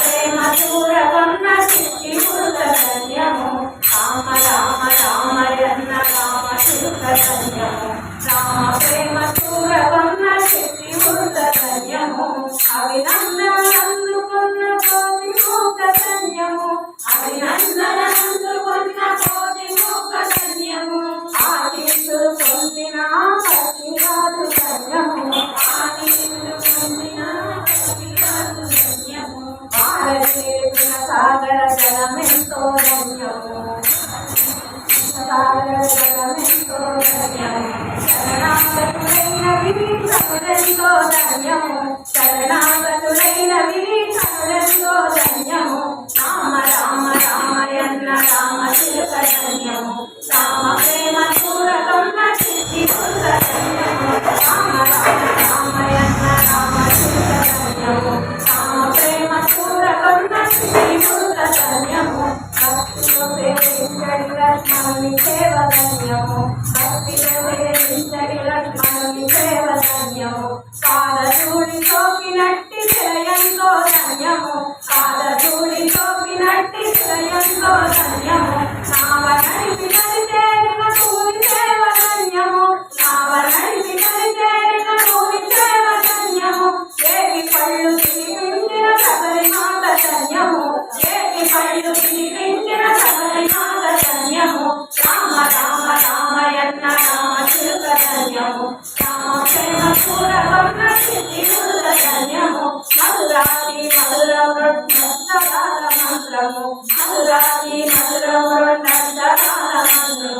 ప్రేమ రామ సాగర జలమెంతో ధన్యము సాగర జలమెంతో ధన్యము శరణాగతులైన వీరులెంతో ధన్యము శరణాగతులైన వీరులెంతో ధన్యము రామ రామ రామయన్న రామ చిలక ధన్యము రామ పాదధూళి సోకినట్టి శ్రయంతో ధన్యము పాదధూళి సోకినట్టి శ్రయంతో ధన్యము నావనడిపి నడిచేరిన భూమి సేవ ధన్యము నావనడిపి నడిచేరిన భూమి సేవ ధన్యము ఏటి పళ్ళు తిరిగించిన సగరి మాత పళ్ళు తిరిగి Hare Krishna, Hare Krishna, Krishna Rama, Hare Rama, Hare Hare.